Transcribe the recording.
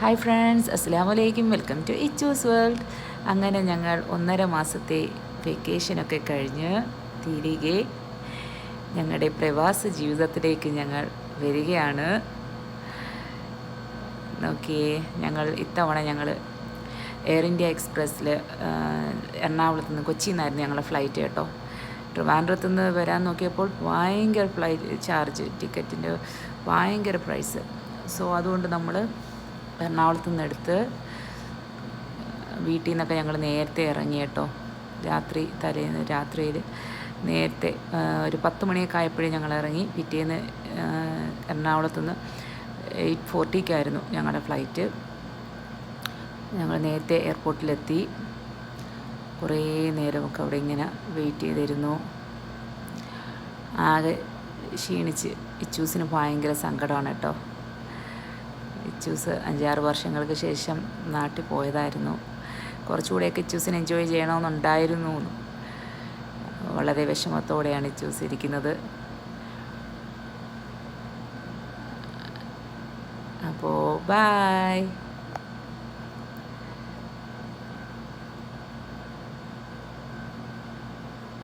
Hi friends അസ്സാം വലൈക്കും welcome to Ichu's world അങ്ങനെ ഞങ്ങൾ ഒന്നര മാസത്തെ വെക്കേഷനൊക്കെ കഴിഞ്ഞ് തിരികെ ഞങ്ങളുടെ പ്രവാസ ജീവിതത്തിലേക്ക് ഞങ്ങൾ വരികയാണ്. നോക്കിയേ ഞങ്ങൾ ഇത്തവണ ഞങ്ങൾ എയർ ഇന്ത്യ എക്സ്പ്രസ്സിൽ എറണാകുളത്ത് നിന്ന് കൊച്ചിയിൽ നിന്നായിരുന്നു ഞങ്ങളുടെ ഫ്ലൈറ്റ് കേട്ടോ. ട്രിവാൻഡ്രത്ത് നിന്ന് വരാൻ നോക്കിയപ്പോൾ ഭയങ്കര ഫ്ലൈറ്റ് ചാർജ് ടിക്കറ്റിന്റെ ഭയങ്കര പ്രൈസ് സോ അതുകൊണ്ട് നമ്മൾ എറണാകുളത്ത് നിന്ന് എടുത്ത് വീട്ടിൽ നിന്നൊക്കെ ഞങ്ങൾ നേരത്തെ ഇറങ്ങി കേട്ടോ രാത്രി തലേന്ന് രാത്രിയിൽ നേരത്തെ ഒരു പത്ത് മണിയൊക്കെ ആയപ്പോഴേ ഞങ്ങൾ ഇറങ്ങി പിറ്റേന്ന് ആ, എറണാകുളത്ത് നിന്ന് എയ്റ്റ് ഫോർട്ടിക്കായിരുന്നു ഞങ്ങളുടെ ഫ്ലൈറ്റ്. ഞങ്ങൾ നേരത്തെ എയർപോർട്ടിലെത്തി. കുറേ നേരമൊക്കെ അവിടെ ഇങ്ങനെ വെയിറ്റ് ചെയ്തിരുന്നു. ആകെ ക്ഷീണിച്ച് ഇച്ചൂസിന് ഭയങ്കര സങ്കടമാണ് കേട്ടോ. ഇച്ചൂസ് അഞ്ചാറ് വർഷങ്ങൾക്ക് ശേഷം നാട്ടിൽ പോയതായിരുന്നു. കുറച്ചുകൂടെയൊക്കെ ഇച്ചൂസിന് എൻജോയ് ചെയ്യണമെന്നുണ്ടായിരുന്നു. വളരെ വിഷമത്തോടെയാണ് ഇച്ചൂസ് ഇരിക്കുന്നത്. അപ്പോൾ ബായ്